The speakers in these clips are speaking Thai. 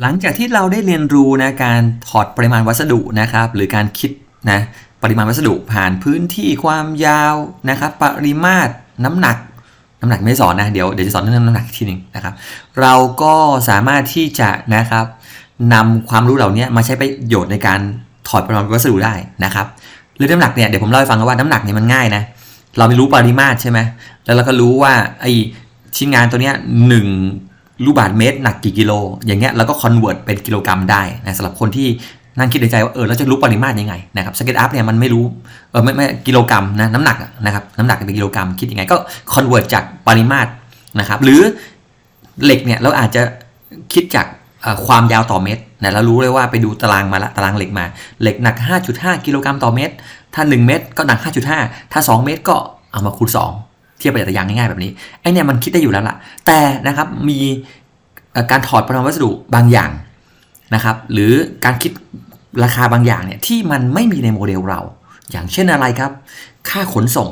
หลังจากที่เราได้เรียนรู้นะการถอดปริมาณวัสดุนะครับ หรือการคิดนะปริมาณวัสดุผ่านพื้นที่ความยาวนะครับ ปริมาตรน้ำหนักน้ำหนักไม่สอนนะเดี๋ยวเดี๋ยวจะสอนเรื่องน้ำหนักอีกทีหนึ่งนะครับ เราก็สามารถที่จะนะครับนำความรู้เหล่านี้มาใช้ประโยชน์ในการถอดปริมาณวัสดุได้นะครับเรื่องน้ำหนักเนี่ยเดี๋ยวผมเล่าให้ฟังว่าน้ำหนักเนี่ยมันง่ายนะเราไม่รู้ปริมาตรใช่ไหมแล้วเราก็รู้ว่าไอชิ้นงานตัวเนี้ยหนึ่ง ลูกบาศก์เมตรหนักกี่กิโล อย่างเงี้ยเราก็คอนเวิร์ตเป็นกิโลกรัมได้นะสำหรับคนที่นั่งคิดในใจว่าเออเราจะรู้ปริมาตรยังไงนะครับสเก็ตอัพเนี่ยมันไม่รู้เออไม่ไม่กิโลกรัมนะน้ำหนักนะครับน้ำหนักเป็นกิโลกรัมคิดยังไงก็คอนเวิร์ตจากปริมาตรนะครับหรือเหล็กเนี่ยเราอาจจะคิดจากความยาวต่อเมตรนะเรารู้เลยว่าไปดูตารางมาละตารางเหล็กมา เหล็กหนัก 5.5 กิโลกรัมต่อเมตร ถ้า 1 เมตรก็หนัก 5.5 ถ้า 2 เมตรก็เอามาคูณ 2 เทียบประหยัดยางง่ายๆแบบนี้ไอเนี่ยมันคิดได้อยู่แล้วล่ะ แต่นะครับมีการถอดปริมาณวัสดุบางอย่างนะครับ หรือการคิดราคาบางอย่างเนี่ยที่มันไม่มีในโมเดลเรา อย่างเช่นอะไรครับ ค่าขนส่ง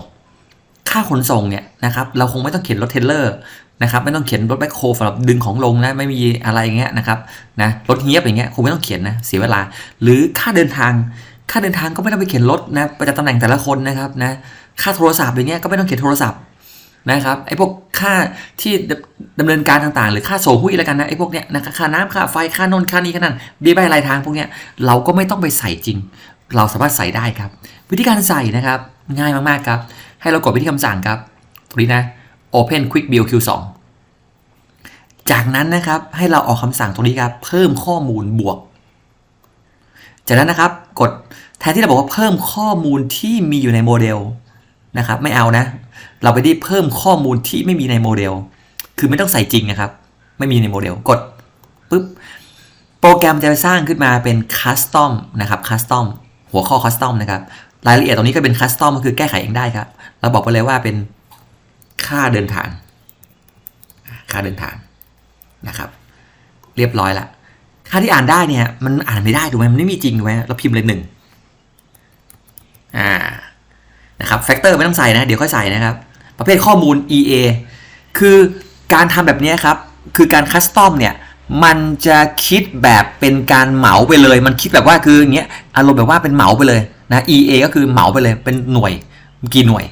ค่าขนส่งเนี่ยนะครับ เราคงไม่ต้องเข็นรถเทรลเลอร์นะครับไม่ต้องเข็นรถแบ็คโฮสำหรับดึงของลงนะไม่มีอะไรอย่างเงี้ยนะครับนะรถเฮียบอย่างเงี้ยคงไม่ต้องเข็นนะเสียเวลา หรือค่าเดินทาง ค่าเดินทางก็ไม่ต้องไปเข็นรถนะประจำตำแหน่งแต่ละคนนะครับนะค่าโทรศัพท์อย่างเงี้ยก็ไม่ต้องเข็นโทรศัพท์ นะครับไอ้พวกค่าที่ดำดำเนินการต่างๆ หรือค่าโซหุ้ยอะไรกันนะไอ้พวกเนี้ยนะครับค่าน้ำค่าไฟค่านนค่านี้ค่านั้นเบี้ยใบรายทางพวกเนี้ยเราก็ไม่ต้องไปใส่จริง เราสามารถใส่ได้ครับ วิธีการใส่นะครับง่ายมากๆครับ ให้เรากดไปที่คำสั่งครับตรงนี้นะ Open Quick Build Q2 จากนั้นนะครับให้เราออกคำสั่งตรงนี้ครับเพิ่มข้อมูลบวก จากนั้นนะครับกดแทนที่เราบอกว่าเพิ่มข้อมูลที่มีอยู่ในโมเดลนะครับไม่เอานะ เราไปที่เพิ่มข้อมูลที่ไม่มีในโมเดล คือไม่ต้องใส่จริงนะครับ ไม่มีในโมเดล กดปุ๊บ โปรแกรมจะสร้างขึ้นมาเป็นคัสตอมนะครับคัสตอมหัวข้อคัสตอมนะครับ รายละเอียดตรงนี้ก็เป็นคัสตอมก็คือแก้ไขเองได้ครับ เราบอกไปเลยว่าเป็นค่าเดินทาง ค่าเดินทางนะครับ เรียบร้อยละ ค่าที่อ่านได้เนี่ย มันอ่านไม่ได้ถูกไหมมันไม่มีจริงถูกไหมเราพิมพ์เลยหนึ่งอ่า นะครับแฟกเตอร์ไม่ต้องใส่นะ เดี๋ยวค่อยใส่นะครับ ประเภทข้อมูล EA คือการทำแบบนี้ครับ คือการคัสตอมเนี่ยมันจะคิดแบบเป็นการเหมาไปเลย มันคิดแบบว่าคืออย่างเงี้ยอารมณ์แบบว่าเป็นเหมาไปเลยนะ EA ก็คือเหมาไปเลยเป็นหน่วยกี่หน่วย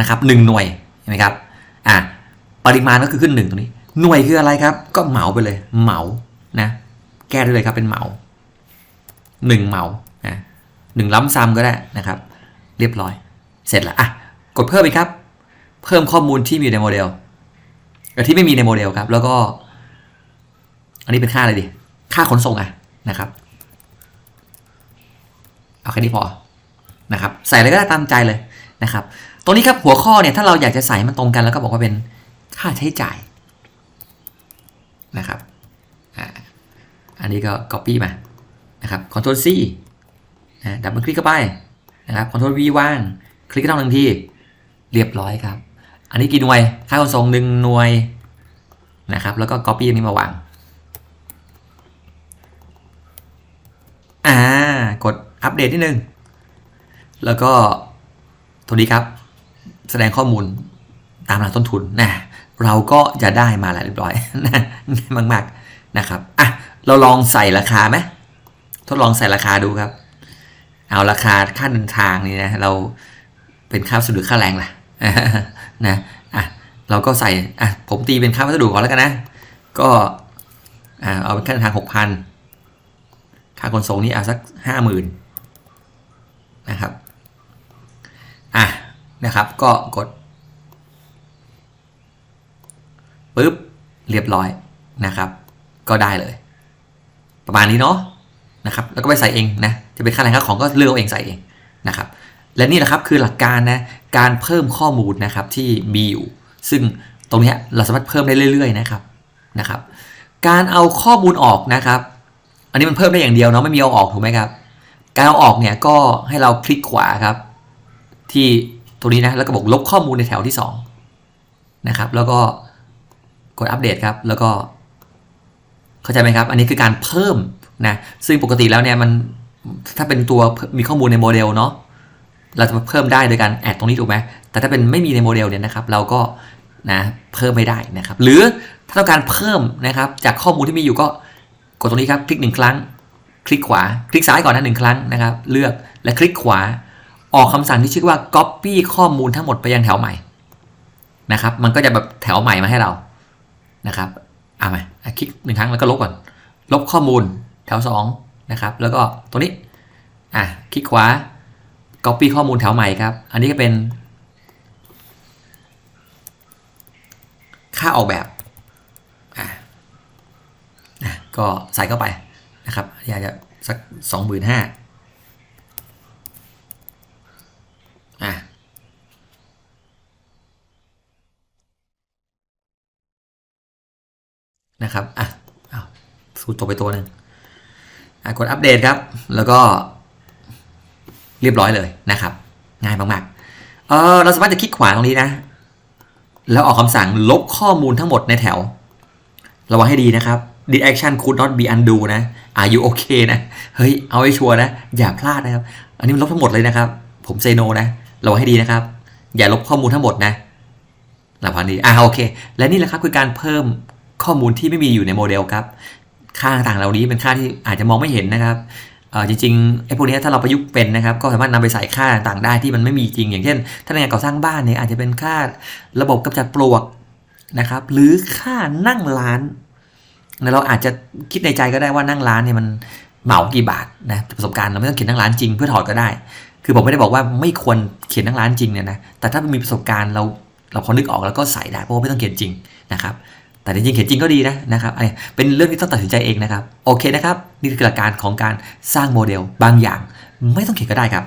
นะครับหนึ่งหน่วยเห็นไหมครับอะปริมาณก็คือขึ้นหนึ่งตรงนี้ หน่วยคืออะไรครับ ก็เหมาไปเลยเหมานะแก้ได้เลยครับเป็นเหมาหนึ่งเหมานะหนึ่งล้ำซ้ำก็ได้นะครับ เรียบร้อย เสร็จแล้วอะกดเพิ่มอีกครับ เพิ่มข้อมูลที่มีในโมเดลกับที่ไม่มีในโมเดลครับ แล้วก็ อันนี้เป็นค่าอะไรดี ค่าขนส่งอะนะครับ เอาแค่นี้พอนะครับ ใส่อะไรก็ได้ตามใจเลยนะครับ ตรงนี้ครับหัวข้อเนี่ยถ้าเราอยากจะใส่มันตรงกันแล้วก็บอกว่าเป็นค่าใช้จ่ายนะครับอันนี้ก็ copy มานะครับ Ctrl C นะดับเบิลคลิกเข้าไปนะครับ Ctrl V ว่าง คลิกต้องหนึ่งทีเรียบร้อยครับ อันนี้กี่หน่วย ค่าขนส่งหนึ่งหน่วยนะครับ แล้วก็ copy อันนี้มาวางอ่ากดอัปเดตนิดนึง แล้วก็ตัวนี้ครับ แสดงข้อมูลตามหลักต้นทุนนะเราก็จะได้มาแล้วเรียบร้อยนะง่ายมากๆนะครับอะเราลองใส่ราคาไหมทดลองใส่ราคาดูครับ เอาราคาค่าเดินทางนี่นะเรา เป็นค่าวัสดุค่าแรงล่ะนะอะเราก็ใส่อะผมตีเป็นค่าวัสดุก่อนแล้วกันนะ ก็อ่าเอาเป็นค่าทางหกพันค่าขนส่งนี่เอาสักห้าหมื่นนะครับอะนะครับก็กดปุ๊บเรียบร้อยนะครับ ก็ได้เลย ประมาณนี้เนาะนะครับ แล้วก็ไปใส่เองนะจะเป็นค่าแรงค่าของก็เลือกเอาเองใส่เองนะครับ และนี่แหละครับคือหลักการนะการเพิ่มข้อมูลนะครับที่มีอยู่ ซึ่งตรงนี้เราสามารถเพิ่มได้เรื่อยๆนะครับนะครับ การเอาข้อมูลออกนะครับ อันนี้มันเพิ่มได้อย่างเดียวเนาะไม่มีเอาออกถูกไหมครับ การเอาออกเนี่ยก็ให้เราคลิกขวาครับ ที่ตรงนี้นะแล้วก็บอกลบข้อมูลในแถวที่2นะครับแล้วก็กดอัปเดตครับ แล้วก็ เข้าใจไหมครับ อันนี้คือการเพิ่มนะซึ่งปกติแล้วเนี่ยมันถ้าเป็นตัวมีข้อมูลในโมเดลเนาะ เราจะมาเพิ่มได้โดยการแอดตรงนี้ถูกไหมแต่ถ้าเป็นไม่มีในโมเดลเนี่ยนะครับ เราก็นะเพิ่มไม่ได้นะครับ หรือถ้าต้องการเพิ่มนะครับ จากข้อมูลที่มีอยู่ก็กดตรงนี้ครับ คลิกหนึ่งครั้ง คลิกขวา คลิกซ้ายก่อนนะหนึ่งครั้งนะครับ เลือกและคลิกขวา ออกคำสั่งที่ชื่อว่า copy ข้อมูลทั้งหมดไปยังแถวใหม่นะครับ มันก็จะแบบแถวใหม่มาให้เรานะครับเอามาอะคลิกหนึ่งครั้งแล้วก็ลบก่อน ลบข้อมูลแถวสองนะครับ แล้วก็ตรงนี้อะคลิกขวา copy ข้อมูลแถวใหม่ครับ อันนี้ก็เป็น ค่าออกแบบอะอะก็ใส่เข้าไปนะครับอยากจะสักสองหมื่นห้าอะนะครับอะอ้าสูตรตกไปตัวหนึ่งกดอัปเดตครับ แล้วก็ เรียบร้อยเลยนะครับ ง่ายมากๆเออเราสามารถจะคลิกขวาตรงนี้นะ แล้วออกคำสั่งลบข้อมูลทั้งหมดในแถว ระวังให้ดีนะครับ did action could not be undo นะ are you okay นะ เฮ้ย เอาให้ชัวร์นะ อย่าพลาดนะครับ อันนี้มันลบทั้งหมดเลยนะครับ ผมเซโนนะ ระวังให้ดีนะครับ อย่าลบข้อมูลทั้งหมดนะระวังดีอ่าโอเค และนี่แหละครับคือการเพิ่มข้อมูลที่ไม่มีอยู่ในโมเดลครับ ค่าต่างเหล่านี้เป็นค่าที่อาจจะมองไม่เห็นนะครับ จริงๆไอ้พวกนี้ถ้าเราประยุกต์เป็นนะครับก็สามารถนำไปใส่ค่าต่างๆได้ที่มันไม่มีจริง อย่างเช่น ถ้าในงานก่อสร้างบ้านเนี่ยอาจจะเป็นค่าระบบกำจัดปลวกนะครับหรือค่านั่งร้านเราอาจจะคิดในใจก็ได้ว่านั่งร้านเนี่ยมันเหมากี่บาทนะประสบการณ์เราไม่ต้องเขียนนั่งร้านจริงเพื่อถอดก็ได้ คือผมไม่ได้บอกว่าไม่ควรเขียนนั่งร้านจริงเนี่ยนะแต่ถ้ามีประสบการณ์เราเราพอนึกออกแล้วก็ใส่ได้เพราะว่าไม่ต้องเขียนจริงนะครับ แต่จริงๆเขียนจริงก็ดีนะนะครับเป็นเรื่องที่ต้องตัดสินใจเองนะครับ โอเคนะครับ นี่คือหลักการของการสร้างโมเดลบางอย่าง ไม่ต้องเขียนก็ได้ครับ